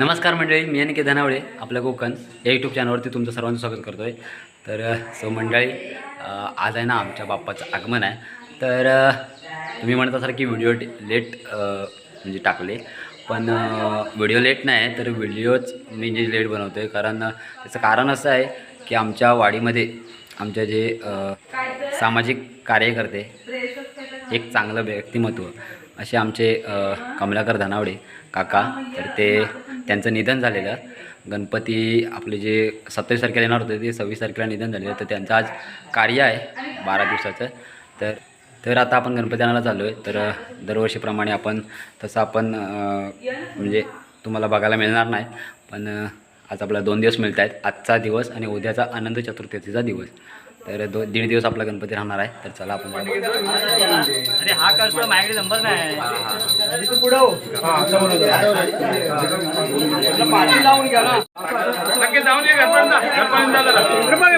नमस्कार मंडळी मी अनिकेत धनावळे आपल्या कोकण या यूट्यूब चॅनलवरती तुमचं सर्वांचं स्वागत करतो आहे तर सो मंडळी आज आहे ना आमच्या बाप्पाचं आगमन आहे. तर तुम्ही म्हणत असाल की व्हिडिओ लेट म्हणजे टाकले. पण व्हिडिओ लेट नाही आहे तर व्हिडिओच मी जे लेट बनवतो आहे कारण त्याचं कारण असं आहे की आमच्या वाडीमध्ये आमच्या जे सामाजिक कार्यकर्ते एक चांगलं व्यक्तिमत्व असे आमचे कमलाकर धनावडे काका तर ते त्यांचं निधन झालेलं. गणपती आपले जे सत्तावीस तारखेला येणार होते ते सव्वीस तारखेला निधन झालेलं. तर त्यांचं आज कार्य आहे बारा दिवसाचं. तर तर आता आपण गणपती आणायला चाललो आहे तर दरवर्षीप्रमाणे आपण तसं आपण म्हणजे तुम्हाला बघायला मिळणार नाही पण आज आपल्याला दोन दिवस मिळत आहेत आजचा दिवस आणि उद्याचा आनंद चतुर्थीचा दिवस. तर दो दीड दिवस आपला गणपती राहणार आहे. तर चला आपण. अरे हा कळतो माझ्याकडे नंबर नाही.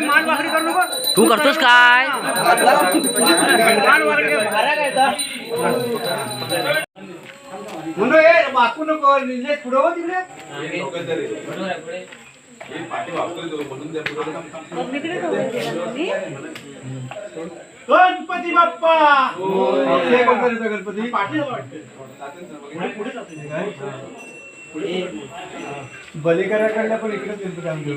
मान भाकरी करू नको. तू करतोस काय? म्हणून हे वाकू नको. पुढं हो तिकडे. गणपती बाप्पा! हे गणपती. बलिकराकडला पण इकडेच गणपती आम्ही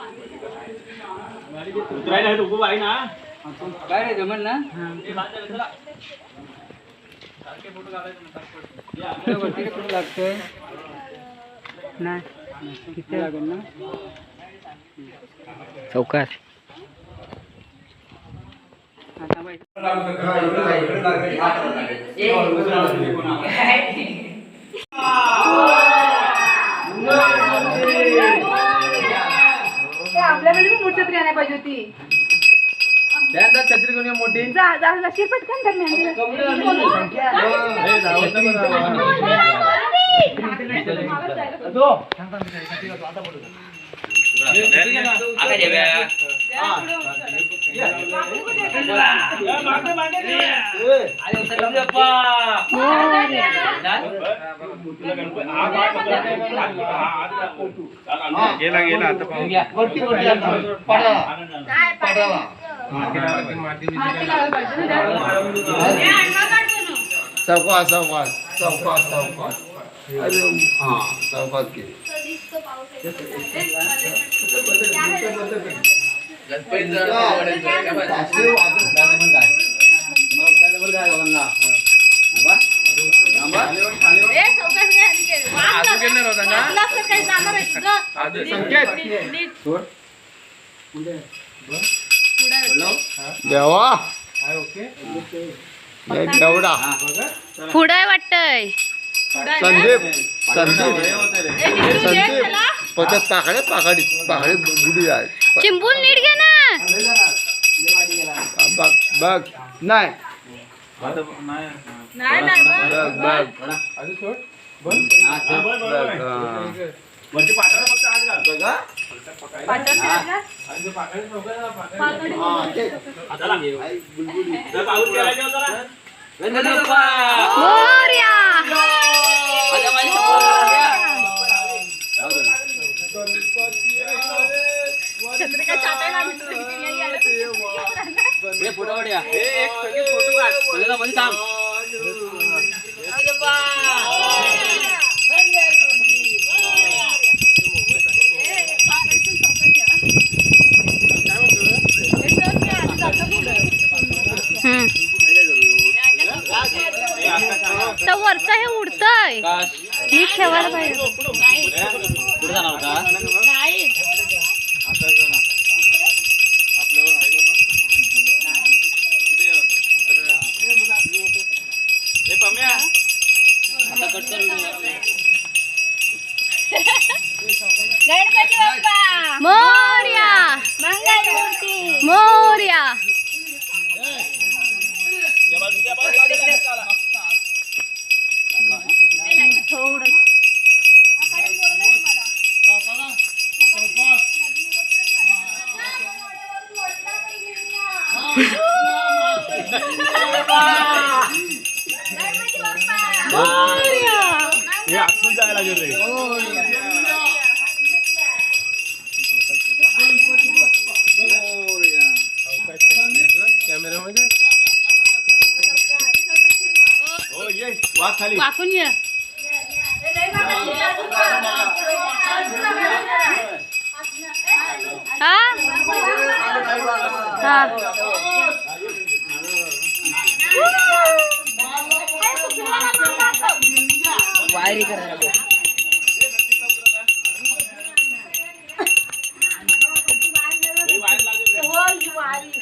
उतरायला आहे, उभं आहे ना काय रे जमल ना वरती कुठं लागतंय नाही किती लागेल ना चौकात आपल्याकडे पण छत्री आणायला पाहिजे होती छत्री घेऊन ये मोठी जा जा जाशील पटकन. गेला गेला आता वरती वरती चौकास चौकास चौकास चौकास अरे हा केली. देवा. पुढे वाटतय. संदीप संदीप. संदीप. त्याला पचत पाकडे पाकडी पाकडी गुडी आहे. चिंबून नीट घे ना. बघ बघ. नाही. नाही नाही बघ. थांब. हे मी पुढं. तर वरचं हे उडतंय. नीट ठेवायला पाहिजे. जाणार गणपती बाप्पा! मोर्या! मंगल मूर्ती मोर्या! मोर्या! हे आतून जायला गेले ये वा खाली. वाकून ये? हा? हा. वायरी करायला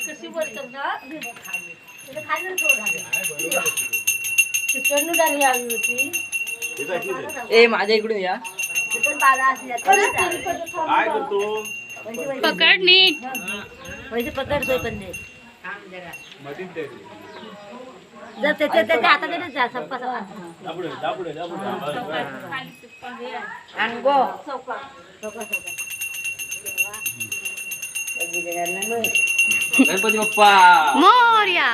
कशी बोलतात ना? खाली. चिकन झाली आली होती. ए माझ्या इकडून या. चिकन बाला असल्या काय करतो? पकड नीट. म्हणजे पकडतोय पण नीट जर त्याच्या त्याच्या जा आणि गो. गणपती बाप्पा. मोर्या.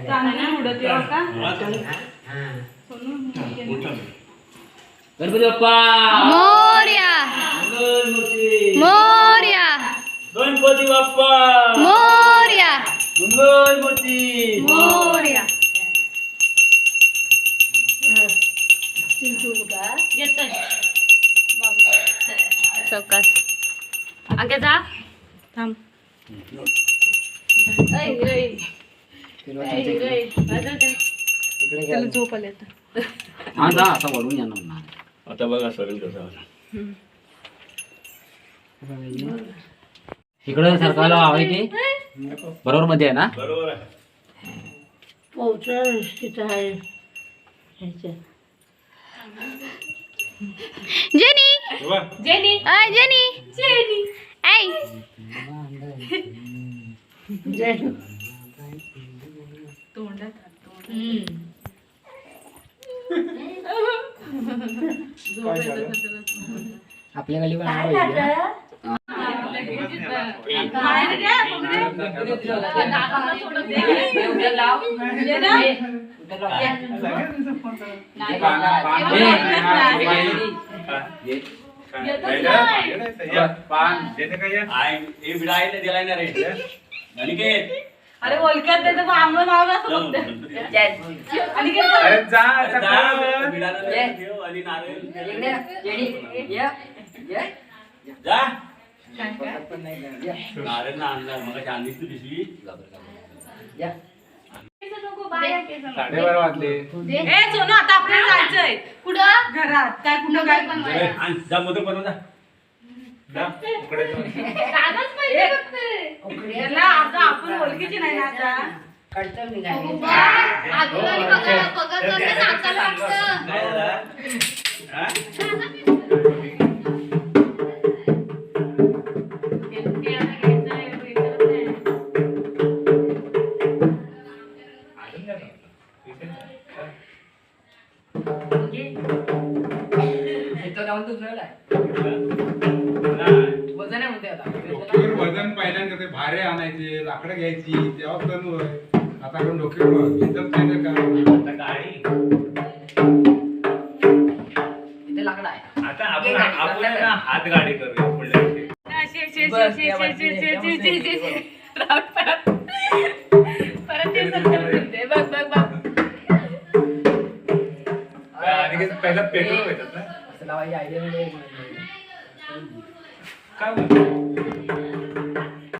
उडत गणपती बाप्पा मोर्या मंगलमूर्ती मोर्या गणपती बाप्पा मोर्या मंगलमूर्ती मोर्या येतोय चौकात आगे जा थांब ऐ, ऐ. ऐ, ऐ. बाजूला दे. त्याला झोप आली आता. हा जा आता वळून येणार ना. आता बघा सगळं कसं इकडं सरकारला हवंय की? बरोबर मध्ये आहे ना? बरोबर आहे. तिथं आहे. जेनी. जेनी. आय जेनी! जेनी. आय आपल्या गाली आय हे बिडायला दिलाय ना रे अनिकेत अरे ओळखत नाही तर मग आम्हाला नाव कसं बघते अरे जा जा बिडाला ठेव आणि नारळ. जा. नारळ ना आणणार मग आणलीस तू पिशवी साडेबारा वाजले. ए सोनू आता आपल्याला जायचंय. कुठं? घरात. काय कुठं काय? पण आण, जा बनव जा. जा, उकडे जा. याला आता आपण ओळखीची नाही ना आता काय झालं? हा? तू जड आहे नाही. वजन आहे म्हणते आता. डोक्यावर वजन पहिल्यांदा ते भारे आणायचे लाकडं घ्यायची तेव्हा तणू आहे आता आपण डोक्यावर इथं काय का आता गाडी. इथे लाकडं आहे. आता आपण आपण आहे ना हात गाडी करूया पुढल्या वर्षी. परत. ते सत्तर म्हणते. बघ बघ बघ. आणि पहिला पेट्रोल भेटत ना? असं लावायची आयडिया काय बोलतो